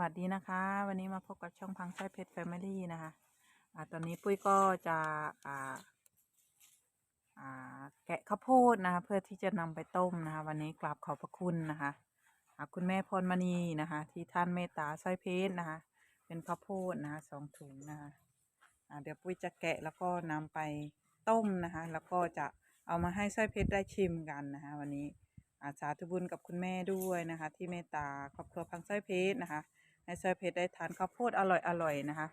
วัสดีนะคะ วันนี้มาพบกับช่องพังไส้เพชรแฟมิลี่นะคะอ่าตอนนี้ปุ้ยก็จะอ่าอ่าแกะข้าวโพดนะคะ เพื่อที่จะนำไปต้มนะคะ วันนี้กราบขอบพระคุณนะคะอ่าคุณแม่พรมณีนะคะ ที่ท่านเมตตาไส้เพชรนะคะ เป็นข้าวโพดนะคะสองถุงนะคะอ่าเดี๋ยวปุ้ยจะแกะแล้วก็นำไปต้มนะคะ แล้วก็จะเอามาให้ไส้เพชรได้ชิมกันนะคะ วันนี้อาสาธุบุญกับคุณแม่ด้วยนะคะ ที่เมตตาครอบครัวพังไส้เพชรนะคะ ให้ไส้เพชรได้ทานข้าวโพดอร่อยอร่อยนะคะ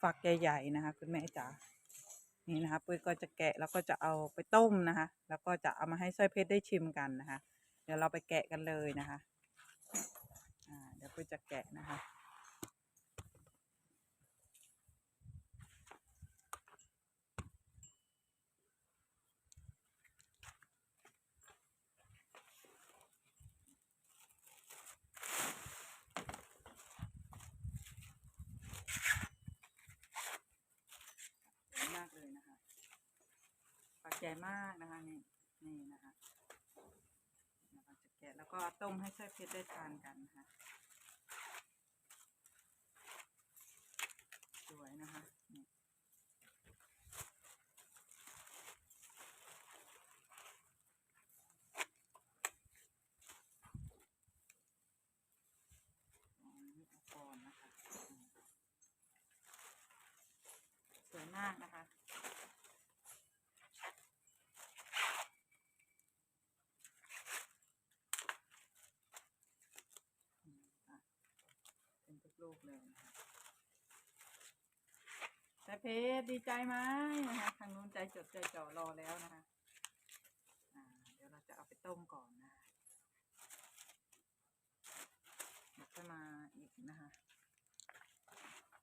ฝักใหญ่ๆนะคะ คุณแม่จ๋านี่นะคะปุ้ยก็จะแกะแล้วก็จะเอาไปต้มนะคะ แล้วก็จะเอามาให้ไส้เพชรได้ชิมกันนะคะ เดี๋ยวเราไปแกะกันเลยนะคะอ่าเดี๋ยวปุ้ยจะแกะนะคะ สวยมากเลยนะคะปลา ใหญ่มากนะคะนี่นี่นะคะเราจะแกะแล้วก็ต้มให้ไส้เพชรได้ทานกันนะคะสวยนะคะนี่นี่ก่อนนะคะสวยมากนะคะ อืมอะเป็นทุกลูกเลยนะคะแต่เพชรดีใจไหมนะคะทางนู้นใจจดใจจ่อรอแล้วนะคะอ่าเดี๋ยวเราจะเอาไปต้มก่อนนะเดี๋ยวจะมาอีกนะคะ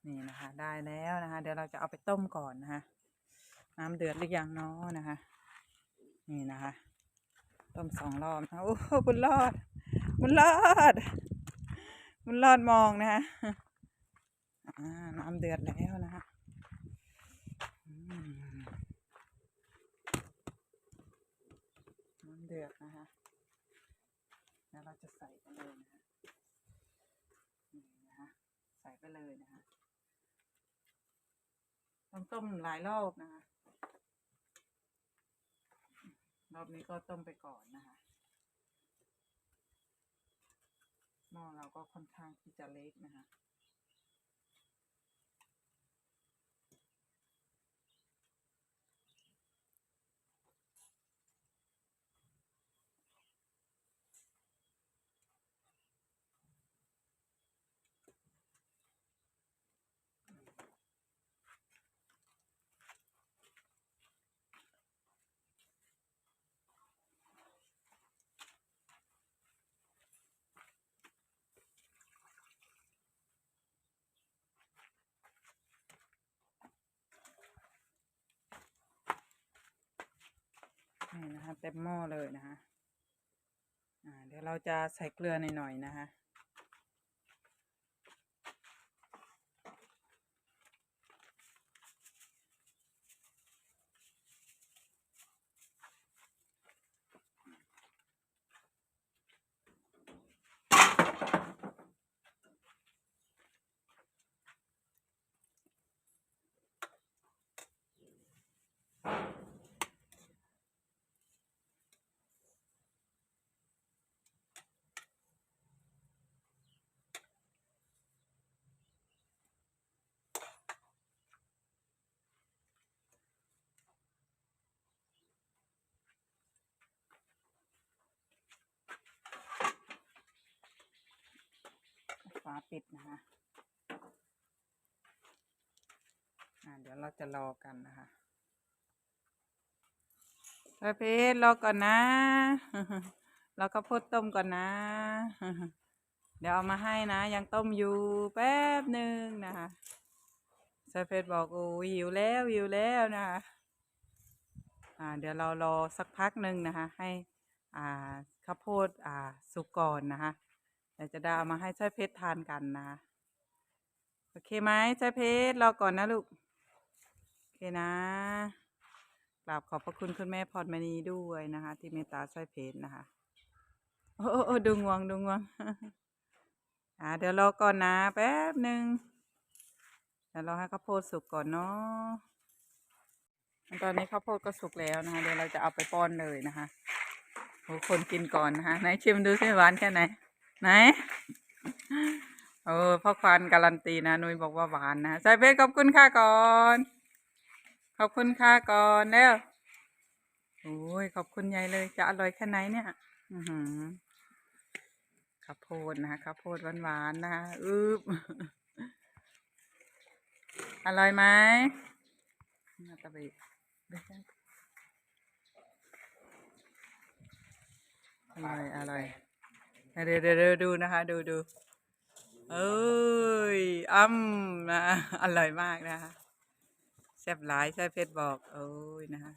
นี่นะคะ ได้แล้วนะคะ เดี๋ยวเราจะเอาไปต้มก่อนนะคะ น้ำเดือดหรือยังเนาะนะคะ นี่นะคะ ต้มสองรอบนะโอ้โหบุญรอดบุญรอด บุญรอดมองนะคะน้ำเดือดแล้วนะคะน้ำเดือดนะคะแล้วเราจะใส่ไปเลยนะคะนี่นะคะใส่ไปเลยนะคะต้องต้มหลายรอบนะคะรอบนี้ก็ต้มไปก่อนนะคะ หม้อเราก็ค่อนข้างที่จะเล็กนะคะ เต็มหม้อเลยนะคะอ่าเดี๋ยวเราจะใส่เกลือหน่อยๆนะคะ ฝาปิดนะคะอ่าเดี๋ยวเราจะรอกันนะคะประเภทรอก่อนนะเราก็พดต้มก่อนนะ เดี๋ยวเอามาให้นะ ยังต้มอยู่แป๊บหนึ่งนะคะสเปซบอกโอ้หิวแล้วหิวแล้วนะคะอ่าเดี๋ยวเรารอสักพักหนึ่งนะคะ ให้อ่าข้าวโพดอ่าสุกก่อนนะคะ ดี๋ยวจะด้เอามาให้ใช้เพชรทานกันนะ โอเคไหมใช้เพชรรอก่อนนะลูก โอเคนะกราบขอบพระคุณคุณแม่พรมณีด้วยนะคะ ที่เมตตาใช้เพชรนะคะโอ้โอ้โอ้ดูงวงดูงวงอ่าเดี๋ยวรอก่อนนะแป๊บหนึ่งเดี๋ยวรอให้ข้าวโพดสุกก่อนเนาะตอนนี้ข้าวโพดก็สุกแล้วนะคะ เดี๋ยวเราจะเอาไปป้อนเลยนะคะโอ้คนกินก่อนนะคะไหนชิมดูสิหวานแค่ไหน ไหนโอ้พ่อควานการันตีนะนุ้ยบอกว่าหวานนะใส่เบสขอบคุณค่าก่อน ขอบคุณค่าก่อนแล้วโอ้ยขอบคุณยายเลยจะอร่อยแค่ไหนเนี่ย อือหือข้าวโพดนะคะข้าวโพดหวานๆนะคะอึบอร่อยไหมมาตะบกอร่อยอร่อย เดี๋ยวเดี๋ยวดูนะคะ ดูดูเอ้ยอ้ำนะอร่อยมากนะคะแซ่บหลายใช่เพชรบอกโอ้ยนะคะ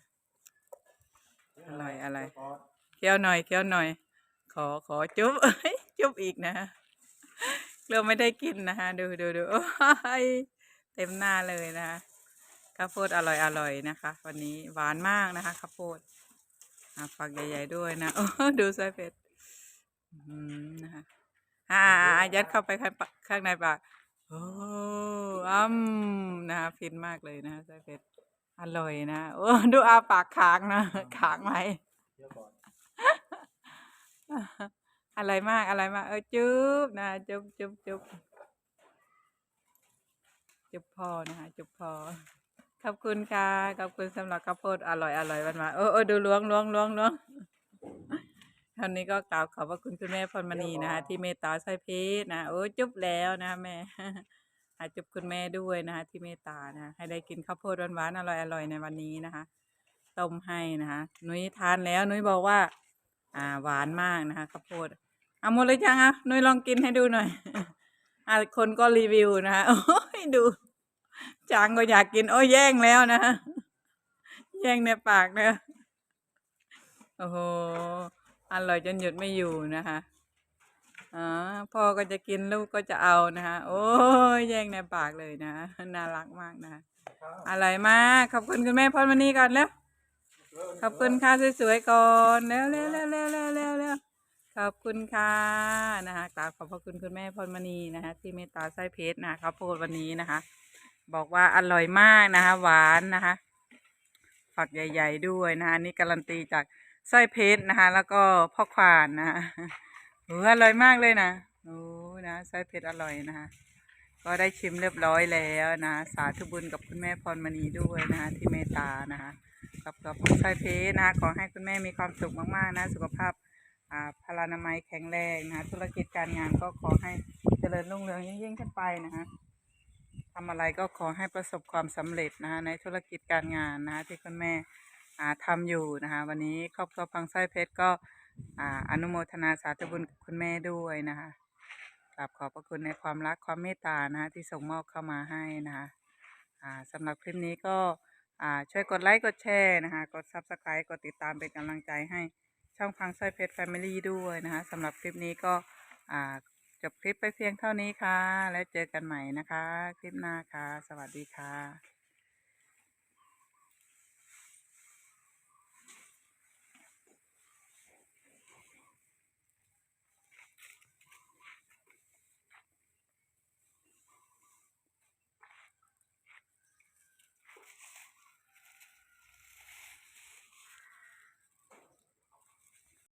อร่อยอร่อยเคี้ยวหน่อยเคี้ยวหน่อย ขอขอจุ๊บเอ้ยจุ๊บอีกนะเราไม่ได้กินนะคะดูดูดูโอ้ยเต็มหน้าเลยนะคะข้าวโพดอร่อยอร่อยนะคะ วันนี้หวานมากนะคะข้าวโพดอะฝักใหญ่ ๆ ด้วยนะโอ้ดูไส้เป็ดอืม นะคะอ่าอ่าอ่ายัดเข้าไปข้างปะข้างในปากโอ้อ้ำนะคะฟินมากเลยนะคะไส้เป็ดอร่อยนะโอ้ดูอาปากค้างนะค้างไหมอะไรมากอะไรมากเออจุ๊บนะจุ๊บจุ๊บจุ๊บจุ๊บพอนะคะจุ๊บพอขอบคุณค่ะขอบคุณสำหรับข้าวโพดอร่อยอร่อยวันมาโอ้โอ้ดูล้วงล้วงล้วงล้วง คราวนี้ก็กล่าวขอบพระคุณคุณแม่พรมณีนะคะที่เมตตาใส่เพชรนะโอ้จุ๊บแล้วนะแม่อะจุ๊บคุณแม่ด้วยนะคะที่เมตตานะให้ได้กินข้าวโพดหวานๆอร่อยอร่อยในวันนี้นะคะต้มให้นะคะนุ้ยทานแล้วนุ้ยบอกว่า อ่าหวานมากนะคะข้าวโพดเอาหมดเลยจังอะนุ้ยลองกินให้ดูหน่อยอ่าคนก็รีวิวนะคะโอ้ยดูจางก็อยากกิน โอ้ยแย่งแล้วนะแย่งในปากนะโอ้โห อร่อยจนหยุดไม่อยู่นะคะอ๋อพ่อก็จะกินลูกก็จะเอานะคะโอ้ยแย่งในปากเลยนะน่ารักมากนะคะอร่อยมากขอบคุณคุณแม่พรมณีก่อนแล้วขอบคุณค่ะสวยๆก่อนเร็วเร็วเร็วเร็วเร็วเร็วเร็วขอบคุณค่ะนะคะกราบขอบพระคุณคุณแม่พรมณีนะคะ ที่เมตตาไส้เพชรนะคะข้าวโพดวันนี้นะคะ บอกว่าอร่อยมากนะคะ หวานนะคะ ฝักใหญ่ ๆ ด้วยนะคะนี่การันตีจาก ไส้เพชรนะคะ แล้วก็พ่อควานนะคะโอ้อร่อยมากเลยนะโอ้นะไส้เพชรอร่อยนะคะก็ได้ชิมเรียบร้อยแล้วนะสาธุบุญกับคุณแม่พรมณีด้วยนะคะที่เมตตานะคะกับกับไส้เพชรนะคะขอให้คุณแม่มีความสุขมากๆนะสุขภาพอ่าพลานามัยแข็งแรงนะคะธุรกิจการงานก็ขอให้เจริญรุ่งเรืองยิ่งๆขึ้นไปนะคะทำอะไรก็ขอให้ประสบความสำเร็จนะคะในธุรกิจการงานนะคะที่คุณแม่ อ่าทำอยู่นะคะ วันนี้ครอบครัวพังไส้เพชรก็ออนุโมทนาสาธุบุญกับคุณแม่ด้วยนะคะกราบขอบพระคุณในความรักความเมตตานะคะที่ส่งมอบเข้ามาให้นะคะอ่าสำหรับคลิปนี้ก็ช่วยกดไลค์กดแชร์นะคะ กด Subscribe กดติดตามเป็นกำลังใจให้ช่องพังไส้เพชรแฟมิลี่ด้วยนะคะสำหรับคลิปนี้ก็จบคลิปไปเพียงเท่านี้ค่ะ แล้วเจอกันใหม่นะคะ คลิปหน้าค่ะ สวัสดีค่ะ